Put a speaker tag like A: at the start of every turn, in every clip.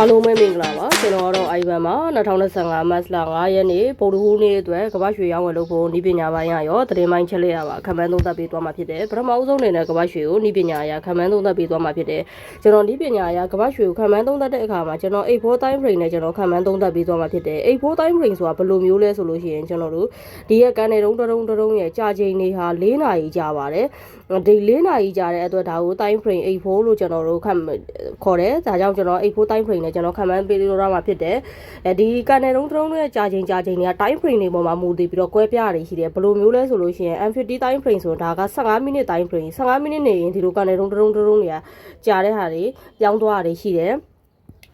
A: အားလုံးပဲမင်္ဂလာပါကျွန်တော်ကတော့ Ivan ပါ2025မတ်လ9ရက်နေ့ဗုဒ္ဓဟူးနေ့အတွက်ကမ္ဘာရွှေရောင်းဝယ်လုပ်ဖို့ဤပညာပိုင်းရရောသတင်းပိုင်းချက်လက်ရပါခံမှန်းသုံးသပ်ပေးသွားမှာဖြစ်တယ်ပထမအဆုံးအနေနဲ့ကမ္ဘာရွှေကိုဤပညာအရာခံမှန်းသုံးသပ်ပေးသွားမှာဖြစ်တယ်ကျွန်တော်ဤပညာအရာကမ္ဘာရွှေကိုခံမှန်းသုံးသပ်တဲ့အခါမှာကျွန်တော်8 4 time frame နဲ့ကျွန်တော်ခံမှန်းသုံးသပ်ပေးသွားမှာဖြစ်တယ်8 4 time frame ဆိုတာဘယ်လိုမျိုးလဲဆိုလို့ရှိရင်ကျွန်တော်တို့ဒီရက်ကန်တဲ့တုံးတုံးတုံးရဲ့ကြာချိန်တွေဟာ4နာရီကြာပါတယ်ဒီ၄နာရီကြာတဲ့အတွက်ဒါကို time frame 84လို့ကျွန်တော်တို့ခံခေါ်တယ်ဒါကြောင့်ကျွန်တော်84 time frame နဲ့ကျွန်တော်ခံမှန်းပေးလို့ရမှာဖြစ်တယ်အဲဒီကန်နယ်တုံးတုံးရဲ့ကြာချိန်ကြာချိန်တွေက time frame တွေပေါ်မှာမူတည်ပြီးတော့ကွဲပြားရရှိတယ်ဘယ်လိုမျိုးလဲဆိုလို့ရှိရင် M50 time frame ဆိုတာက15မိနစ် time frame 15မိနစ်နေရင်ဒီလိုကန်နယ်တုံးတုံးတုံးတွေကကြာတဲ့ဟာတွေပြောင်းသွားတာတွေရှိတယ်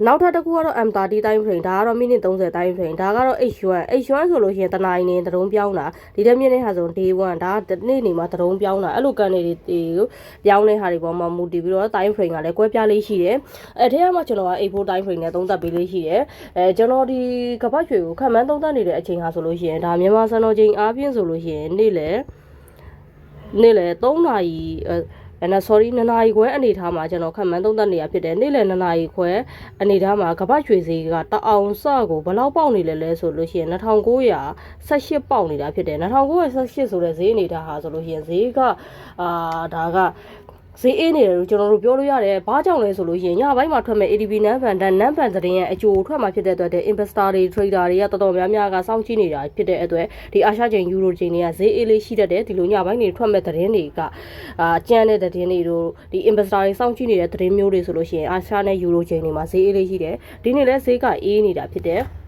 A: နောက်ထပ်တစ်ခုကတော့ M30 time frame ဒါကတော့မိနစ်30 time frame ဒါကတော့ H1 H1 ဆိုလို့ရှိရင်တနိုင်နေတုံးပြောင်းတာဒီတက်မြင့်တဲ့ဟာဆို day 1ဒါကနေ့နေမှာတုံးပြောင်းတာအဲ့လိုကန်နေတွေပြောင်းတဲ့ဟာတွေပေါ်မှာမူတည်ပြီးတော့ time frame ကလည်းကွဲပြားလေးရှိတယ်အဲထဲမှာကျွန်တော်က A4 time frame နဲ့သုံးသပ်ပေးလေးရှိတယ်အဲကျွန်တော်ဒီကပတ်ရွှေကိုခံမှန်းသုံးသပ်နေတဲ့အချိန်ဟာဆိုလို့ရှိရင်ဒါမြန်မာစံတော်ချိန်အားဖြင့်ဆိုလို့ရှိရင်နေ့လေနေ့လေ3နာရီအဲ အဲ့နော် sorry 2နာရီခွဲအနေထားမှာကျွန်တော်ခံမှန်းသုံးသပ်နေရဖြစ်တယ်နေ့လယ်2နာရီခွဲအနေထားမှာကပတ်ရွှေဈေးကတအောင်စကိုဘယ်လောက်ပေါက်နေလဲလဲဆိုလို့ရှိရင်2918ပေါက်နေတာဖြစ်တယ်2918ဆိုတဲ့ဈေးအနေထားဟာဆိုလို့ရှိရင်ဈေးကအာဒါက ဈေးအေးနေတယ်လို့ကျွန်တော်တို့ပြောလို့ရတယ်။ဘာကြောင့်လဲဆိုလို့ရှိရင်ညပိုင်းမှာထွက်မဲ့ ADB နန်းဖန်တန်နန်းဖန်သတင်းရဲ့အကျိုးထွက်မှာဖြစ်တဲ့အတွက်တဲ့ investor တွေ trader တွေကတော်တော်များများကစောင့်ကြည့်နေတာဖြစ်တဲ့အတွက်ဒီအာရှချိန်ယူရိုချိန်တွေကဈေးအေးလေးရှိတတ်တယ်ဒီလိုညပိုင်းတွေထွက်မဲ့သတင်းတွေကအာကျန်းတဲ့သတင်းတွေတို့ဒီ investor တွေစောင့်ကြည့်နေတဲ့သတင်းမျိုးတွေဆိုလို့ရှိရင်အာရှနဲ့ယူရိုချိန်တွေမှာဈေးအေးလေးရှိတယ်။ဒီနေ့လဲဈေးကအေးနေတာဖြစ်တယ်။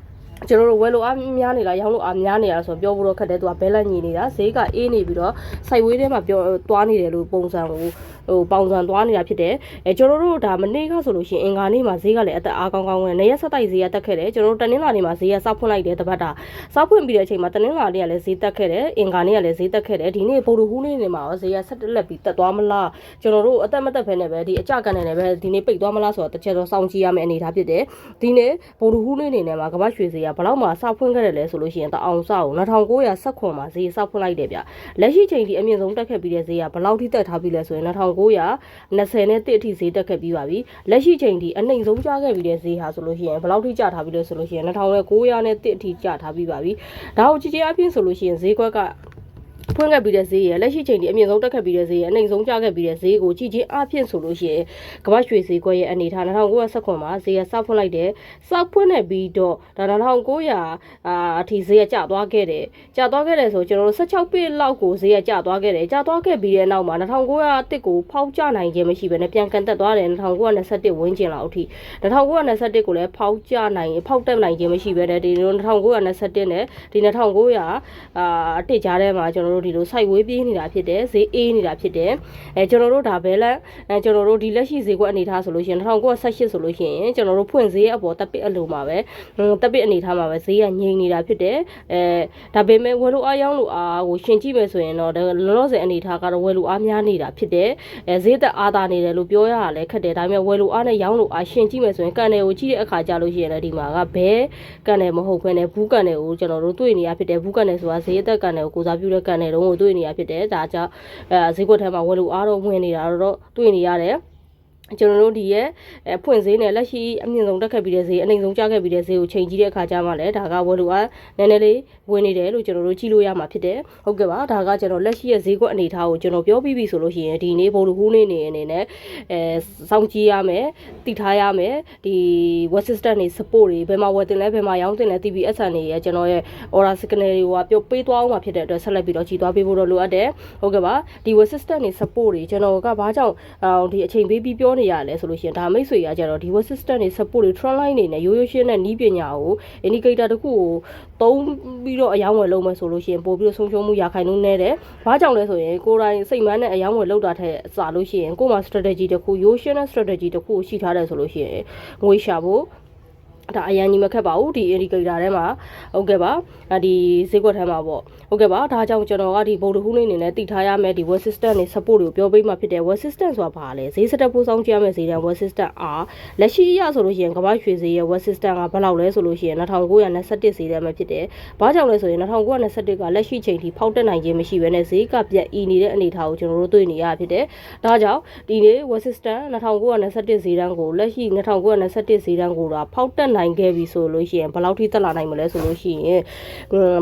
A: ကျွန်တော်တို့ဝယ်လို့အားများနေလားရောင်းလို့အားများနေလားဆိုတော့ပြောဖို့တော့ခက်တယ်သူကဘဲလက်ညီနေတာဈေးကအေးနေပြီးတော့စိုက်ဝေးထဲမှာပြောသွားနေတယ်လို့ပုံစံကိုဟိုပေါင်စံသွားနေတာဖြစ်တယ်အဲကျွန်တော်တို့ဒါမနေ့ကဆိုလို့ရှိရင်အင်္ဂါနေ့မှာဈေးကလည်းအသက်အားကောင်းကောင်းနဲ့နေရက်ဆက်တိုက်ဈေးကတက်ခဲ့တယ်ကျွန်တော်တို့တနင်္လာနေ့မှာဈေးကစောက်ဖွင့်လိုက်တယ်တပတ်တာစောက်ဖွင့်ပြီးတဲ့အချိန်မှာတနင်္လာနေ့ကလည်းဈေးတက်ခဲ့တယ်အင်္ဂါနေ့ကလည်းဈေးတက်ခဲ့တယ်ဒီနေ့ဗုဒ္ဓဟူးနေ့နေမှာရောဈေးကဆက်တက်လက်ပြီးတက်သွားမလားကျွန်တော်တို့အသက်မတက်ဖဲနဲ့ပဲဒီအကြကန်နေနဲ့ပဲဒီနေ့ပိတ်သွားမလားဆိုတော့တစ်ချက်တော့စောင့်ကြည့်ရမယ့်အနေအထားဖြစ်တယ်ဒီနေ့ဗုဒ္ဓဟူးနေ့နေနဲ့မှာကမ္ဘာရွှေဈေးကဘလောက်မှစောက်ဖွင့်ခဲ့တယ်လဲဆိုလို့ရှိရင်တအောင်စောက်2900ခွန်မှာဈေးစောက်ဖွင့်လိုက်တယ်ဗျလက်ရှိချိန်ဒီအမြင့်ဆုံးတက်ခဲ့ပြီးတဲ့ဈေးကဘလောက်ထိတက်ထားပြီးလဲဆိုရင်2900 20နဲ့1အထိဈေးတက်ခဲ့ပြီးပါပြီလက်ရှိချိန်ဒီအနှိမ်ဆုံးကျခဲ့ပြီးတဲ့ဈေးဟာဆိုလို့ရှိရင်ဘယ်လောက်ထိကျထားပြီးလဲဆိုလို့ရှိရင်2900နဲ့1အထိကျထားပြီးပါပြီဒါကိုကြည်ကြည်အပြင်ဆိုလို့ရှိရင်ဈေးကွက်က ဖွင့်ခဲ့ပြီးတဲ့ဈေးရလက်ရှိချိန်ဒီအမြင့်ဆုံးတက်ခဲ့ပြီးတဲ့ဈေးရအနှိမ်ဆုံးကျခဲ့ပြီးတဲ့ဈေးကိုကြည်ချင်းအဖြစ်ဆိုလို့ရှိရင်ကမ္ဘာရွှေဈေးကွက်ရဲ့အနေထား2919မှာဈေးရစောက်ဖွင့်လိုက်တယ်စောက်ဖွင့်နေပြီးတော့ဒါ2900အာအထိဈေးရကျသွားခဲ့တယ်ကျသွားခဲ့တယ်ဆိုကျွန်တော်တို့16ပိလောက်ကိုဈေးရကျသွားခဲ့တယ်ကျသွားခဲ့ပြီးတဲ့နောက်မှာ2900တစ်ကိုဖောက်ကျနိုင်ခြင်းမရှိဘဲနဲ့ပြန်ကန်တက်သွားတယ်2921ဝန်းကျင်လောက်အထိ2921ကိုလည်းဖောက်ကျနိုင်ဖောက်တက်နိုင်ခြင်းမရှိဘဲနဲ့ဒီ2921နဲ့ဒီ2900အာအတစ်ကြားထဲမှာကျွန်တော်တို့ဒီလိုစိုက်ဝေးပြေးနေတာဖြစ်တယ်ဈေးအေးနေတာဖြစ်တယ်အဲကျွန်တော်တို့ဒါဘဲလက်အဲကျွန်တော်တို့ဒီလက်ရှိဈေးကွက်အနေထားဆိုလို့ရှိရင်1918ဆိုလို့ရှိရင်ကျွန်တော်တို့ဖွင့်ဈေးအပေါ်တက်ပစ်အလိုမှာပဲတက်ပစ်အနေထားမှာပဲဈေးကငြိမ်နေတာဖြစ်တယ်အဲဒါပေမဲ့ဝယ်လို့အားရောင်းလို့အားကိုရှင်ကြည့်မယ်ဆိုရင်တော့လောလောဆယ်အနေထားကတော့ဝယ်လို့အားများနေတာဖြစ်တယ်အဲဈေးသက်အားသာနေတယ်လို့ပြောရတာလည်းခက်တယ်ဒါပေမဲ့ဝယ်လို့အားနဲ့ရောင်းလို့အားရှင်ကြည့်မယ်ဆိုရင်ကန်တယ်ကိုကြည့်တဲ့အခါကျလို့ရှိရင်လည်းဒီမှာကဘဲကန်တယ်မဟုတ်ခွင့်နဲ့ဘူးကန်တယ်ကိုကျွန်တော်တို့တွေ့နေရဖြစ်တယ်ဘူးကန်တယ်ဆိုတာဈေးသက်ကန်တယ်ကိုကိုစားပြုတဲ့ကန်တယ်တော့ကိုတွေ့နေရဖြစ်တယ်ဒါကြောင့်အဲဈေးကွက်ထဲမှာဝယ်လို့အားတော့ဝင်နေတာတော့တွေ့နေရတယ် ကျွန်တော်တို့ဒီရဲ့အဖွင့်ဈေးနဲ့လက်ရှိအမြင့်ဆုံးတက်ခဲ့ပြီးတဲ့ဈေးအနှိမ်ဆုံးကျခဲ့ပြီးတဲ့ဈေးကိုချိန်ကြည့်တဲ့အခါကျမှလည်းဒါကဝယ်လို့အားနည်းနည်းလေးဝင်နေတယ်လို့ကျွန်တော်တို့ကြည့်လို့ရမှာဖြစ်တယ်ဟုတ်ကဲ့ပါဒါကကျွန်တော်လက်ရှိရဲ့ဈေးကွက်အနေအထားကိုကျွန်တော်ပြောပြီးပြီဆိုလို့ရှိရင်ဒီနေ့ဘိုလ်ဟူးနေနေအနေနဲ့အဲစောင့်ကြည့်ရမယ်တည်ထားရမယ်ဒီ web system တွေ support တွေဘယ်မှာဝယ်တင်လဲဘယ်မှာရောင်းတင်လဲ TBS တွေရဲ့ကျွန်တော်ရဲ့ order signal တွေကပြုတ်ပေးသွားအောင်မှာဖြစ်တဲ့အတွက်ဆက်လက်ပြီးတော့ကြည်သွားပေးဖို့တော့လိုအပ်တယ်ဟုတ်ကဲ့ပါဒီ web system တွေ support တွေကျွန်တော်ကဘာကြောင့်ဒီအချိန်ပေးပြီးပြောနေရလဲဆိုလို့ရှိရင်ဒါမိတ်ဆွေရကြတော့ဒီ web system တွေ support တွေ trend line တွေနဲ့ရိုးရိုးရှင်းတဲ့နီးပညာကို indicator တစ်ခုကိုသုံးပြီးတော့အယောင်းဝယ်လုပ်မယ်ဆိုလို့ရှိရင်ပို့ပြီးတော့ဆုံးရှုံးမှုရခိုင်နှုန်းနဲ့တယ်။ဘာကြောင့်လဲဆိုရင်ကိုယ်တိုင်စိတ်မှန်းတဲ့အယောင်းဝယ်လုပ်တာထက်စာလို့ရှိရင်ကိုယ်မှာ strategy တစ်ခုရိုးရှင်းတဲ့ strategy တစ်ခုရှိထားတယ်ဆိုလို့ရှိရင်ငွေရှာဖို့ ဒါအရင်ကြီးမခက်ပါဘူးဒီ indicator ထဲမှာဟုတ်ကဲ့ပါအဒီဈေးကွက်ထဲမှာပေါ့ဟုတ်ကဲ့ပါဒါကြောင့်ကျွန်တော်ကဒီ board ဟူးလေးအနေနဲ့တည်ထားရမယ်ဒီ web system နဲ့ support ကိုပြောပေးမှဖြစ်တယ် web system ဆိုတာဘာလဲဈေးစတက်ပို့ဆောင်ကြရမယ်ဈေးတန်း web system အားလက်ရှိအရဆိုလို့ရှိရင်ကမ္ဘာရွှေဈေးရဲ့ web system ကဘယ်လောက်လဲဆိုလို့ရှိရင်2921ဈေးတန်းပဲဖြစ်တယ်ဘာကြောင့်လဲဆိုရင်2921ကလက်ရှိချိန်ထိဖောက်တက်နိုင်ခြင်းမရှိဘဲနဲ့ဈေးကပြတ်ဤနေတဲ့အနေအထားကိုကျွန်တော်တို့တွေ့နေရဖြစ်တယ်ဒါကြောင့်ဒီနေ့ web system 2921ဈေးတန်းကိုလက်ရှိ2921ဈေးတန်းကိုဒါဖောက်တက်နိုင်ခဲ့ပြီဆိုလို့ရှိရင်ဘယ်လောက်ထိတက်လာနိုင်မလဲဆိုလို့ရှိရင်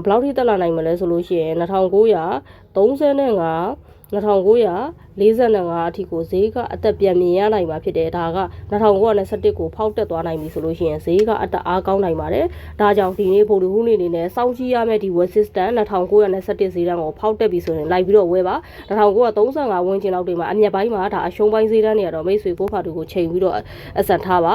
A: ဘယ်လောက်ထိတက်လာနိုင်မလဲဆိုလို့ရှိရင်2935 2945အထိကိုဈေးကအသက်ပြန်မြင်ရနိုင်မှာဖြစ်တယ်ဒါက2921ကိုဖောက်တက်သွားနိုင်ပြီဆိုလို့ရှိရင်ဈေးကအသက်အားကောင်းနိုင်ပါတယ်ဒါကြောင့်ဒီနေ့ဗိုလ်လူနေနေနဲ့စောင့်ကြည့်ရမယ့်ဒီ web system 2921ဈေးတန်းကိုဖောက်တက်ပြီဆိုရင်လိုက်ပြီးတော့ဝယ်ပါ1935ဝန်းကျင်လောက်တွေမှာအမြက်ပိုင်းမှာဒါအရှုံးပိုင်းဈေးတန်းတွေကတော့မိတ်ဆွေကိုဖာတူကိုချိန်ပြီးတော့အဆက်ထားပါ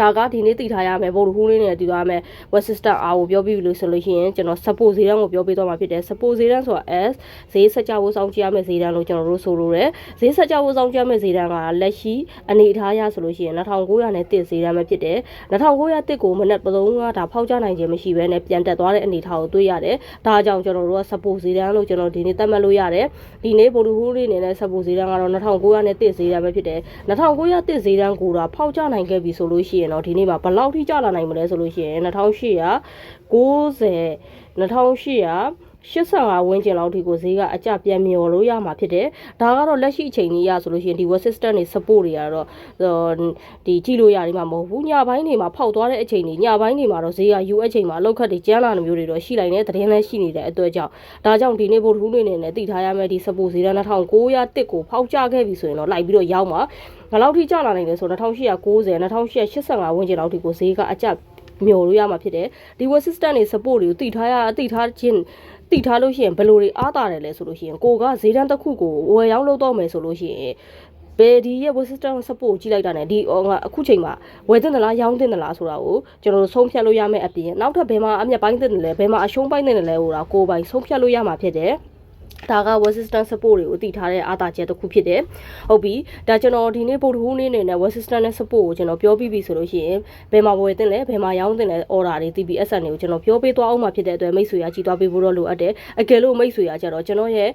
A: ဒါကဒီနေ့တည်ထားရမယ်ဗိုလ်ဟူးလေးနဲ့တည်ထားရမယ် web system R ကိုပြောပြလို့ဆိုလို့ရှိရင်ကျွန်တော် support ဈေးတန်းကိုပြောပြသွားမှာဖြစ်တယ် support ဈေးတန်းဆိုတာ S ဈေးဆက်ကြဖို့စောင့်ကြည့်ရမယ်ဈေးတန်းလို့ကျွန်တော်တို့ဆိုလိုတယ်ဈေးဆက်ကြဖို့စောင့်ကြည့်ရမယ်ဈေးတန်းကလက်ရှိအနေအထားရဆိုလို့ရှိရင်2900နဲ့တစ်ဈေးတန်းပဲဖြစ်တယ်2900တစ်ကိုမနက်ပုံကဒါဖောက်ကြနိုင်ခြင်းမရှိဘဲနဲ့ပြန်တက်သွားတဲ့အနေအထားကိုတွေ့ရတယ်ဒါကြောင့်ကျွန်တော်တို့က support ဈေးတန်းလို့ကျွန်တော်ဒီနေ့သတ်မှတ်လို့ရတယ်ဒီနေ့ဗိုလ်ဟူးလေးနေနဲ့ support ဈေးတန်းကတော့2900နဲ့တစ်ဈေးတန်းပဲဖြစ်တယ်2900တစ်ဈေးတန်းကိုတော့ဖောက်ကြနိုင်ခဲ့ပြီဆိုလို့ရှိရင်တော့ဒီနေ့မှာဘယ်လောက်ထိကျလာနိုင်မလဲဆိုလို့ရှိရင်2890 2800 85ဝန်းကျင်လောက်ထိကိုဈေးကအကြပြန်မြော်လို့ရမှာဖြစ်တယ်။ဒါကတော့လက်ရှိအချိန်ကြီးရဆိုလို့ရှိရင်ဒီ web system တွေ support တွေကတော့ဒီကြည့်လို့ရတယ်မှာမဟုတ်ဘူး။ညပိုင်းတွေမှာဖောက်သွားတဲ့အချိန်တွေညပိုင်းတွေမှာတော့ဈေးက U အချိန်မှာအလောက်ခတ်တွေကျန်းလာတဲ့မျိုးတွေတော့ရှိနိုင်တဲ့သတင်းလည်းရှိနေတဲ့အတွက်ကြောင့်ဒါကြောင့်ဒီနေ့ဗိုလ်ထူးတွေနေနဲ့သိထားရမယ့်ဒီ support ဈေးတန်း2900တစ်ကိုဖောက်ကြခဲ့ပြီဆိုရင်တော့လိုက်ပြီးတော့ရောက်မှာဘယ်လောက်ထိကျလာနိုင်လဲဆိုတော့2890 2885ဝန်းကျင်လောက်ထိကိုဈေးကအကြ မျိုးလို့ရမှာဖြစ်တယ်ဒီ web system တွေ support တွေကိုတည်ထားရတည်ထားခြင်းတည်ထားလို့ရှိရင်ဘယ်လိုတွေအားတာတယ်လဲဆိုလို့ရှိရင်ကိုကဈေးတန်းတစ်ခုကိုဝယ်ရောက်လို့တော့မယ်ဆိုလို့ရှိရင်ဘယ်ဒီရဲ့ web system support ကြည့်လိုက်တာ ਨੇ ဒီငါအခုချိန်မှာဝယ်တင်သလားရောင်းတင်သလားဆိုတာကိုကျွန်တော်တို့ဆုံးဖြတ်လို့ရမယ့်အပြင်နောက်ထပ်ဘယ်မှာအမျက်ပိုင်းတင်တယ်လဲဘယ်မှာအရှုံးပိုင်းတင်တယ်လဲဟိုတာကိုယ်ပိုင်ဆုံးဖြတ်လို့ရမှာဖြစ်တယ် ဒါက resistance support တွေကိုတည်ထားတဲ့အားသာချက်တစ်ခုဖြစ်တယ်။ဟုတ်ပြီ။ဒါကျွန်တော်ဒီနေ့ဗုဒ္ဓဟူးနေ့နေနဲ့ resistance နဲ့ support ကိုကျွန်တော်ပြောပြီးပြီဆိုလို့ရှိရင်ဘယ်မှာဝယ်တင်လဲဘယ်မှာရောင်းတင်လဲ order တွေ TPSN တွေကိုကျွန်တော်ပြောပေးသွားအောင်မှာဖြစ်တဲ့အတွက်မိတ်ဆွေရကြည်သွားပေးဖို့တော့လိုအပ်တယ်။အကယ်လို့မိတ်ဆွေရကြတော့ကျွန်တော်ရဲ့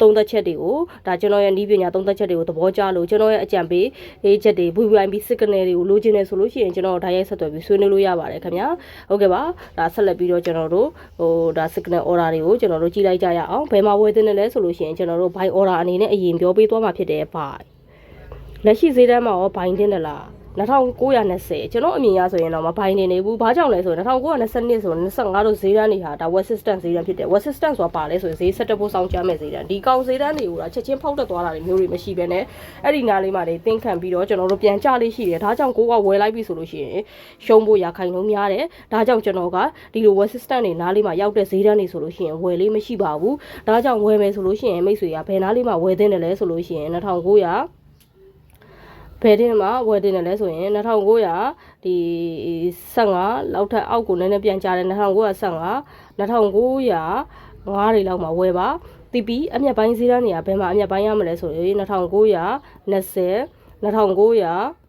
A: သုံးသက်ချက်တွေကိုဒါကျွန်တော်ရဲ့ဤပညာသုံးသက်ချက်တွေကိုသဘောကျလို့ကျွန်တော်ရဲ့အကြံပေးရေးချက်တွေ VVIP signal တွေကိုလိုချင်တယ်ဆိုလို့ရှိရင်ကျွန်တော်ဓာတ်ရိုက်ဆက်သွယ်ပြီးဆွေးနွေးလို့ရပါတယ်ခင်ဗျာ။ဟုတ်ကဲ့ပါ။ဒါဆက်လက်ပြီးတော့ကျွန်တော်တို့ဟိုဒါ signal order တွေကိုကျွန်တော်တို့ကြည့်လိုက်ကြရအောင်။ဘယ်မှာဝယ်တင်လဲဆိုလို့ရှိရင်ကျွန်တော်တို့ buy order အနေနဲ့အရင်ပြောပေးသွားမှာဖြစ်တယ် buy လက်ရှိဈေးတန်းမှာရော buy တင်တယ်လား 2920ကျွန်တော်အမြင်ရဆိုရင်တော့မဘိုင်းနေနေဘူးဘာကြောင့်လဲဆိုရင်2920ဆိုရင်25တို့ဈေးတန်းတွေဟာဒါ web system ဈေးတန်းဖြစ်တယ် web system ဆိုတာပါလဲဆိုရင်ဈေးဆက်တက်ဖို့စောင့်ကြမယ်ဈေးတန်းဒီကောင်ဈေးတန်းတွေကိုတော့ချက်ချင်းဖောက်တက်သွားတာတွေမျိုးတွေမရှိဘဲနဲ့အဲ့ဒီနားလေးမှာနေသင်ခံပြီးတော့ကျွန်တော်တို့ပြန်ကြလေးရှိတယ်ဒါကြောင့်ကိုကဝယ်လိုက်ပြီဆိုလို့ရှိရင်ရှုံးဖို့ရခိုင်လုံးများတယ်ဒါကြောင့်ကျွန်တော်ကဒီလို web system တွေနားလေးမှာရောက်တဲ့ဈေးတန်းတွေဆိုလို့ရှိရင်ဝယ်လေးမရှိပါဘူးဒါကြောင့်ဝယ်မယ်ဆိုလို့ရှိရင်မိတ်ဆွေကဘယ်နားလေးမှာဝယ်သင့်တယ်လဲဆိုလို့ရှိရင်2900 ဘယ်တင်မှာဝယ်တင်တယ်လဲဆိုရင်2900ဒီ15လောက်ထက်အောက်ကိုနည်းနည်းပြန်ကြတယ်2915 2900 5တွေလောက်မှာဝယ်ပါတီပီအမျက်ပိုင်းဈေးတန်းနေရဘယ်မှာအမျက်ပိုင်းရမလဲဆိုရင်2920 2900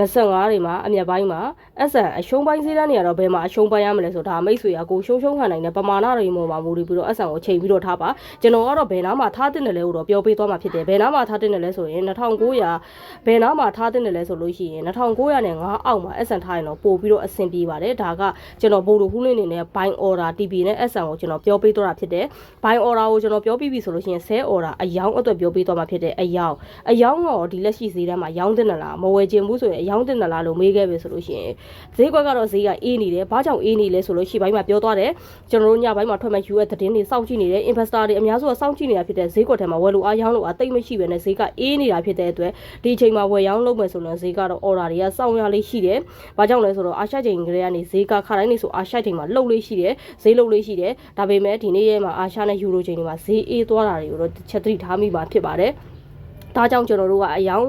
A: 25တွေမှာအမြက်ပိုင်းမှာအဆန်အရှုံးပိုင်းဈေးတန်းတွေကတော့ဘယ်မှာအရှုံးပိုင်းရမလဲဆိုဒါမိတ်ဆွေကကိုရှုံးရှုံးခံနိုင်တဲ့ပမာဏတွေပေါ်မှာမူတည်ပြီးတော့အဆန်ကိုချိန်ပြီးတော့ထားပါကျွန်တော်ကတော့ဘယ်နားမှာထားတင်တယ်လဲလို့တော့ပြောပေးသွားမှာဖြစ်တယ်ဘယ်နားမှာထားတင်တယ်လဲဆိုရင်2900ဘယ်နားမှာထားတင်တယ်လဲဆိုလို့ရှိရင်2900နဲ့5အောက်မှာအဆန်ထားရင်တော့ပို့ပြီးတော့အဆင်ပြေပါတယ်ဒါကကျွန်တော်ဘိုးလိုဟူးလင်းနေနဲ့ buy order TP နဲ့အဆန်ကိုကျွန်တော်ပြောပေးသွားတာဖြစ်တယ် buy order ကိုကျွန်တော်ပြောပြီးပြီဆိုလို့ရှိရင် sell order အယောင်းအတွက်ပြောပေးသွားမှာဖြစ်တယ်အယောင်းအယောင်းတော့ဒီလက်ရှိဈေးတန်းမှာရောင်းတင်တယ်လားမဝယ်ခြင်းဘူးဆိုရင်ရောင်းတင်တယ်လားလို့မေးခဲ့ပြီဆိုလို့ရှိရင်ဈေးကွက်ကတော့ဈေးကအေးနေတယ်ဘာကြောင့်အေးနေလဲဆိုလို့ရှိပိုင်းမှာပြောသွားတယ်ကျွန်တော်တို့ညပိုင်းမှာထွက်မဲ့ US သတင်းတွေစောင့်ကြည့်နေတယ် investor တွေအများစုကစောင့်ကြည့်နေတာဖြစ်တဲ့ဈေးကွက်ထဲမှာဝယ်လို့အားရောင်းလို့အားတိတ်မရှိပဲနဲ့ဈေးကအေးနေတာဖြစ်တဲ့အတွက်ဒီအချိန်မှာဝယ်ရောင်းလုပ်မယ်ဆိုရင်ဈေးကတော့ order တွေကစောင့်ရလေးရှိတယ်ဘာကြောင့်လဲဆိုတော့အာရှချိန်ကလေးကနေဈေးကခါတိုင်းနေဆိုအာရှချိန်မှာလှုပ်လေးရှိတယ်ဈေးလှုပ်လေးရှိတယ်ဒါပေမဲ့ဒီနေ့ရဲ့မှာအာရှနဲ့ယူရိုချိန်တွေမှာဈေးအေးသွားတာတွေကိုတော့ချက်သတိထားမိမှာဖြစ်ပါတယ်ဒါကြောင့်ကျွန်တော်တို့ကအယောင်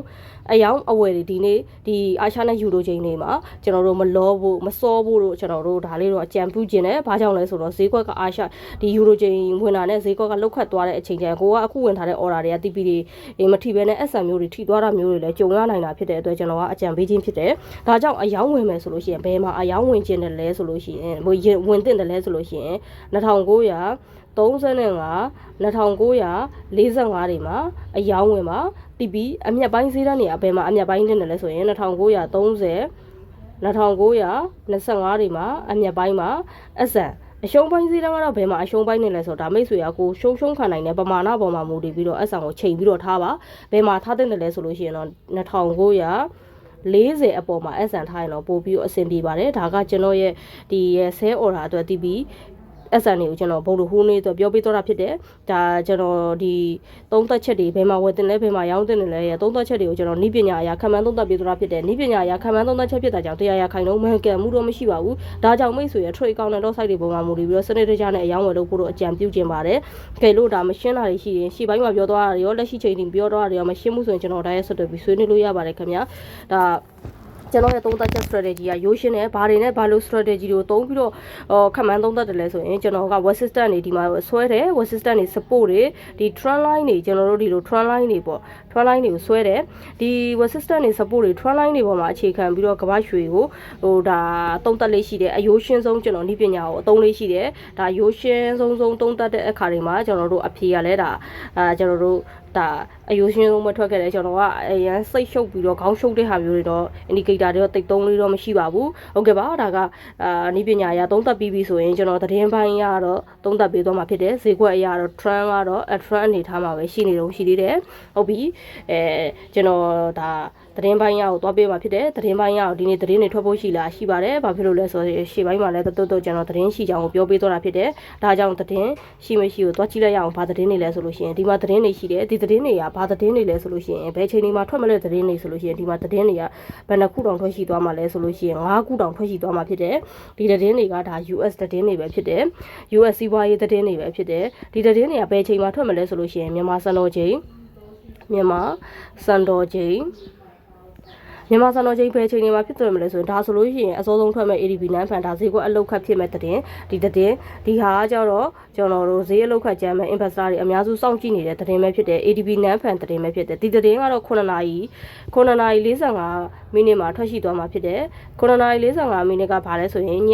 A: အယောင်အဝယ်တွေဒီနေ့ဒီအာရှနဲ့ယူရိုချိန်တွေမှာကျွန်တော်တို့မလောဖို့မစောဖို့တို့ကျွန်တော်တို့ဒါလေးတော့အကြံပြုခြင်းနဲ့ဘာကြောင့်လဲဆိုတော့ဈေးကွက်ကအာရှဒီယူရိုချိန်ဝင်တာနဲ့ဈေးကွက်ကလောက်ခတ်သွားတဲ့အချိန်ကျရင်ကိုကအခုဝင်ထားတဲ့ order တွေက TP တွေအေးမထိဘဲနဲ့ SM မျိုးတွေထိသွားတာမျိုးတွေလည်းကြုံရနိုင်တာဖြစ်တဲ့အတွက်ကျွန်တော်ကအကြံပေးခြင်းဖြစ်တယ်။ဒါကြောင့်အယောင်ဝင်မယ်ဆိုလို့ရှိရင်ဘယ်မှာအယောင်ဝင်ခြင်းတယ်လဲဆိုလို့ရှိရင်ဟိုရင်ဝင်တင်တယ်လဲဆိုလို့ရှိရင်2900 35 2945တွေမှာအယောင်ဝင်မှာတီပီအမျက်ပိုင်းဈေးတန်းနေအဘယ်မှာအမျက်ပိုင်းတင်တယ်လဲဆိုရင်2930 2925တွေမှာအမျက်ပိုင်းမှာအဆန်အရှုံးပိုင်းဈေးတန်းကတော့ဘယ်မှာအရှုံးပိုင်းနေလဲဆိုတော့ဒါမိတ်ဆွေကကိုရှုံးရှုံးခံနိုင်တဲ့ပမာဏပေါ်မှာမူတည်ပြီးတော့အဆန်ကိုချိန်ပြီးတော့ထားပါဘယ်မှာထားတဲ့တယ်လဲဆိုလို့ရှိရင်တော့2900 40အပေါ်မှာအဆန်ထားရင်တော့ပို့ပြီးတော့အဆင်ပြေပါတယ်ဒါကကျွန်တော်ရဲ့ဒီရဲ့ sale order အတွက်တီးပြီး အဆန်တွေကိုကျွန်တော်ဘုံလူဟူးနေတော့ပြောပြတော့တာဖြစ်တယ်ဒါကျွန်တော်ဒီသုံးသက်ချက်တွေဘယ်မှာဝယ်တင်လဲဘယ်မှာရောင်းတင်လဲရဲ့သုံးသက်ချက်တွေကိုကျွန်တော်နိပညာအရာခံမှန်းသုံးသက်ပြတော့တာဖြစ်တယ်နိပညာအရာခံမှန်းသုံးသက်ချက်ဖြစ်တာကြောင့်တရားရခိုင်လုံးမှန်ကန်မှုတော့မရှိပါဘူးဒါကြောင့်မိတ်ဆွေရဲ့ trade account နဲ့တော့ site တွေပေါ်မှာမူတည်ပြီးတော့စနစ်တကျနဲ့အယောင်းဝယ်လုပ်ဖို့တော့အကြံပြုခြင်းပါတယ်ကဲလို့ဒါမရှင်းတာတွေရှိရင်ရှေ့ပိုင်းမှာပြောသွားတာတွေရောလက်ရှိချိန်ထိပြောသွားတာတွေရောမရှင်းဘူးဆိုရင်ကျွန်တော်ဒါရဲ့ဆက်သွယ်ပြီးဆွေးနွေးလို့ရပါတယ်ခင်ဗျာဒါ ကျွန်တော်ရဲ့သုံးသပ်ချက် strategy ကရိုးရှင်းတယ်ဘာတွေနဲ့ဘာလို့ strategy တွေကိုသုံးပြီးတော့အော်ခက်မှန်းသုံးသပ်တယ်လဲဆိုရင်ကျွန်တော်က web system တွေဒီမှာဆွဲတယ် web system တွေ support တွေဒီ trend line တွေကျွန်တော်တို့ဒီလို trend line တွေပေါ့ trend line တွေကိုဆွဲတယ်ဒီ web system တွေ support တွေ trend line တွေပေါ်မှာအခြေခံပြီးတော့ကမ္ဘာရွှေကိုဟိုဒါသုံးသပ်လေးရှိတယ်အယိုးရှင်းဆုံးကျွန်တော်ဤပညာကိုအသုံးလေးရှိတယ်ဒါရိုးရှင်းဆုံးဆုံးသုံးသပ်တဲ့အခါတွေမှာကျွန်တော်တို့အဖြေရလဲဒါအာကျွန်တော်တို့ ဒါအယိုးရှင်းဆုံးမထွက်ခဲ့တယ်ကျွန်တော်ကအရန်စိတ်ရှုပ်ပြီးတော့ခေါင်းရှုပ်တဲ့ဟာမျိုးတွေတော့ indicator တွေတော့တိတ်သုံးလေးတော့မရှိပါဘူးဟုတ်ကဲ့ပါဒါကအာနီးပညာအရသုံးသပ်ပြီးပြီဆိုရင်ကျွန်တော်သတင်းပိုင်းရတော့သုံးသပ်ပေးသွားမှာဖြစ်တယ်ဈေးကွက်အရတော့ trend ကတော့ a trend အနေထားမှာပဲရှိနေတော့ရှိသေးတယ်ဟုတ်ပြီအဲကျွန်တော်ဒါသတင်းပိုင်းရကိုသွားပေးမှာဖြစ်တယ်သတင်းပိုင်းရကိုဒီနေ့သတင်းတွေထွက်ဖို့ရှိလားရှိပါတယ်ဘာဖြစ်လို့လဲဆိုတော့ရှေ့ပိုင်းမှာလည်းတော်တော်ကျွန်တော်သတင်းရှိကြောင်းကိုပြောပေးသွားတာဖြစ်တယ်ဒါကြောင့်သတင်းရှိမရှိကိုသွားကြည့်လိုက်ရအောင်ဘာသတင်းတွေလဲဆိုလို့ရှိရင်ဒီမှာသတင်းတွေရှိတယ်ဒီသတင်းတွေကဘာသတင်းတွေလဲဆိုလို့ရှိရင်ဘယ်ချိန်တွေမှာထွက်မလဲသတင်းတွေဆိုလို့ရှိရင်ဒီမှာသတင်းတွေကဘယ်နှခုတောင်ထွက်ရှိသွားမှာလဲဆိုလို့ရှိရင်၅ခုတောင်ထွက်ရှိသွားမှာဖြစ်တယ်ဒီသတင်းတွေကဒါ US သတင်းတွေပဲဖြစ်တယ် US စီးပွားရေးသတင်းတွေပဲဖြစ်တယ်ဒီသတင်းတွေကဘယ်ချိန်မှာထွက်မလဲဆိုလို့ရှိရင်မြန်မာစံတော်ချိန်မြန်မာစံတော်ချိန် မြန်မာစံတော်ချိန်ဖယ်ချိန်တွေမှာဖြစ်တယ်မလဲဆိုရင်ဒါဆိုလို့ရှိရင်အစောဆုံးထွက်မဲ့ ADB နန်းဖန်ဒါဈေးကွက်အလုတ်ခတ်ဖြစ်မဲ့တဲ့တင်ဒီတဲ့တင်ဒီဟာကကြတော့ကျွန်တော်တို့ဈေးအလုတ်ခတ်ကြမ်းမဲ့ investor တွေအများစုစောင့်ကြည့်နေတဲ့တဲ့တင်ပဲဖြစ်တယ် ADB နန်းဖန်တဲ့တင်ပဲဖြစ်တယ်ဒီတဲ့တင်ကတော့9နာရီ9နာရီ45မိနစ်မှာထွက်ရှိသွားမှာဖြစ်တယ်9နာရီ45မိနစ်ကဘာလဲဆိုရင်ည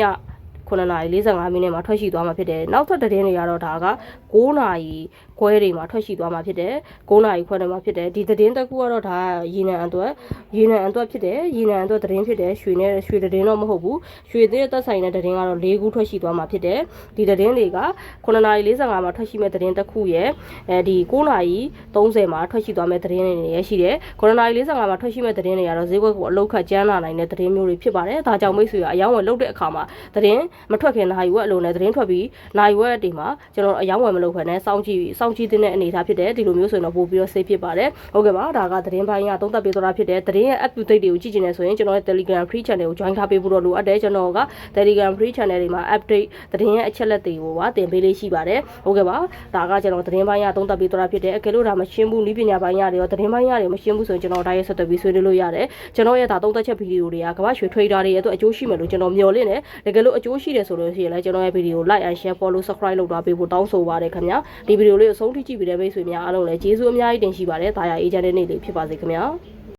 A: 9နာရီ45မိနစ်မှာထွက်ရှိသွားမှာဖြစ်တယ်နောက်ထပ်သတင်းတွေကတော့ဒါက9နာရီခွဲတွေမှာထွက်ရှိသွားမှာဖြစ်တယ်9နာရီခွဲတွေမှာဖြစ်တယ်ဒီသတင်းတစ်ခုကတော့ဒါရေနံအတွက်ရေနံအတွက်ဖြစ်တယ်ရေနံအတွက်သတင်းဖြစ်တယ်ရွှေနဲ့ရွှေသတင်းတော့မဟုတ်ဘူးရွှေသေးသက်ဆိုင်တဲ့သတင်းကတော့၄ခုထွက်ရှိသွားမှာဖြစ်တယ်ဒီသတင်းတွေက9နာရီ45မှာထွက်ရှိမဲ့သတင်းတစ်ခုရဲ့အဲဒီ9နာရီ30မှာထွက်ရှိသွားမဲ့သတင်းတွေရရှိတယ်9နာရီ45မှာထွက်ရှိမဲ့သတင်းတွေကတော့ဈေးကွက်ကိုအလောက်ခတ်ကျန်းလာနိုင်တဲ့သတင်းမျိုးတွေဖြစ်ပါတယ်ဒါကြောင့်မိတ်ဆွေကအယောင်းဝယ်လုပ်တဲ့အခါမှာသတင်းမထွက်ခင်နိုင်ဝက်အလုံးနဲ့သတင်းထွက်ပြီးနိုင်ဝက်တွေမှာကျွန်တော်အယောင်းဝယ်မလုပ်ခွင့်နဲ့စောင့်ကြည့်စောင့်ကြည့်တဲ့အနေအထားဖြစ်တယ်ဒီလိုမျိုးဆိုရင်တော့ပို့ပြီးတော့ safe ဖြစ်ပါတယ်ဟုတ်ကဲ့ပါဒါကသတင်းပိုင်းကသုံးသပ်ပေးသွားတာဖြစ်တယ်သတင်းရဲ့ up to date တွေကိုကြည့်ချင်တယ်ဆိုရင်ကျွန်တော်ရဲ့ Telegram free channel ကို join ထားပေးဖို့တော့လိုအပ်တယ်ကျွန်တော်က Telegram free channel တွေမှာ update သတင်းရဲ့အချက်လက်တွေကိုပါတင်ပေးလေးရှိပါတယ်ဟုတ်ကဲ့ပါဒါကကျွန်တော်သတင်းပိုင်းကသုံးသပ်ပေးသွားတာဖြစ်တယ်အကယ်လို့ဒါမရှင်းဘူးဤပညာပိုင်းရတယ်ရောသတင်းပိုင်းရတယ်မရှင်းဘူးဆိုရင်ကျွန်တော်ဒါရဲ့ဆက်သွယ်ပြီးဆွေးနွေးလို့ရတယ်ကျွန်တော်ရဲ့ဒါသုံးသပ်ချက်ဗီဒီယိုတွေကကမ္ဘာရွှေ trader တွေရဲ့အတွက်အကျိုးရှိမယ်လို့ကျွန်တော်မျှော်လင့်တယ်တကယ်လို့အကျိုးရှိတယ်ဆိုလို့ရှိရင်လည်းကျွန်တော်ရဲ့ဗီဒီယို like and share follow subscribe လုပ်ထားပေးဖို့တောင်းဆိုပါတယ်ခင်ဗျာဒီဗီဒီယိုလေးကိုအဆုံးထိကြည့်ပြီးတဲ့မိတ်ဆွေများအားလုံးလည်းကျေးဇူးအများကြီးတင်ရှိပါတယ်ဒါရအေဂျင့်တဲ့နေ့လေးဖြစ်ပါစေခင်ဗျာ